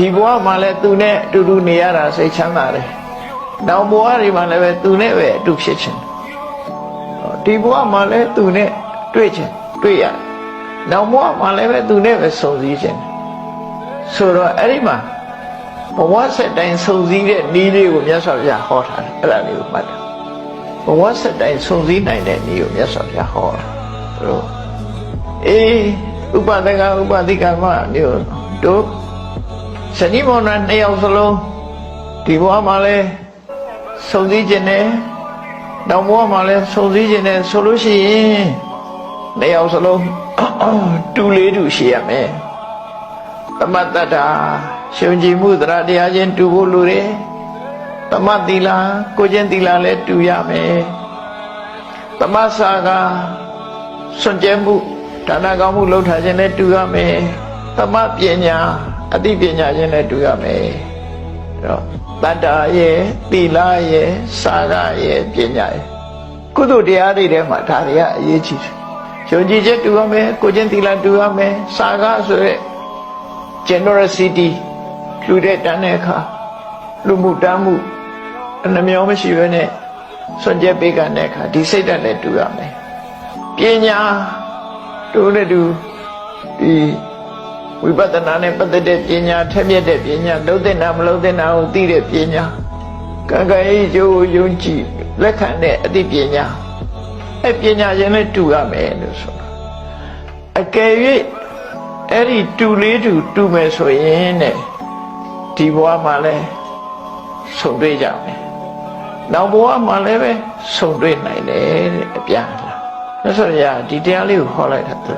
ဒီဘဝမှာလည်းသူနဲ့အတူတူနေရတာစိတ်ချမ်းသာတယ်။နောက်ဘဝတွေမှာလည်းပဲသူနဲ့ပဲအတူဖြစ်ခြင်း။ဒီဘဝမှာလည်းသူနဲ့တွေ့ခြင်းတွေ့ရတယ်။နောက်ဘဝမှာလည်းပဲသူနဲ့ပဲဆုံစည်းခြင်း။ဆိုတော့အဲ့ဒီမှာဘဝဆက်တိုင်းဆုံစည်းတဲ့နည်းလေးကိုမြတ်စွာဘုရားဟောထားတယ်။အဲ့ဒါလေးကိုမှတ်တယ်။ဘဝဆက်တိုင်းဆုံစည်းနိုင်တဲ့နည်းကိုမြတ်စွာဘုရားဟောတာ။ဆိုတော့အေးဥပဒကဥပဒိကမမျိုးတို့ ဇနီးမောင်နှံနှစ်ယောက်စလုံးဒီဘဝမှာလဲစုံစည်းခြင်းနဲ့နောက်ဘဝမှာလဲစုံစည်းခြင်းနဲ့ဆိုလို့ရှိရင်နှစ်ယောက်စလုံးတူလေးတူရှိရမယ်သမတ္တတာရှင်ကြည်မှုသရတရားချင်းတူဖို့လိုတယ်သမတိလာကိုချင်းတိလာလဲတူရမယ်သမစာကစွန့်ကြဲမှုဒါနကောင်းမှုလှုပ်ထားခြင်းနဲ့တူရမယ်သမပညာ အသိပညာချင်းနဲ့တူရမယ်အဲ့တော့တတ္တာရဲ့သီလရဲ့စာရရဲ့ပညာရဲ့ကုသိုလ်တရားတွေထဲမှာဒါတွေကအရေးကြီးတယ်ယုံကြည်ချက်တူရမယ်ကိုချင်းသီလတူရမယ်စာရဆိုရဲ generosity လူတဲ့တန်းတဲ့အခါလူမှုတမ်းမှုအနှမျောမရှိဘဲနဲ့စွန့်ကြဲပေးကတဲ့အခါဒီစိတ်ဓာတ်နဲ့တူရမယ်ပညာတို့နဲ့တူဒီ ဝိပဿနာနဲ့ပတ်သက်တဲ့ပညာထက်မြက်တဲ့ပညာလုံးတဲ့နာမလုံးတဲ့နာကိုသိတဲ့ပညာကံကံဤကျိုးယုံကြည်လက်ခံတဲ့အသိပညာအဲပညာချင်းနဲ့တူရမယ်လို့ဆိုတာအကယ်၍အဲ့ဒီတူလေးတူတူမယ်ဆိုရင်တဲ့ဒီဘဝမှာလဲဆုံတွေ့ကြမယ်နောက်ဘဝမှာလည်းပဲဆုံတွေ့နိုင်တယ်တဲ့အပြန်လာမြတ်စွာဘုရားဒီတရားလေးကိုဟောလိုက်တာသူ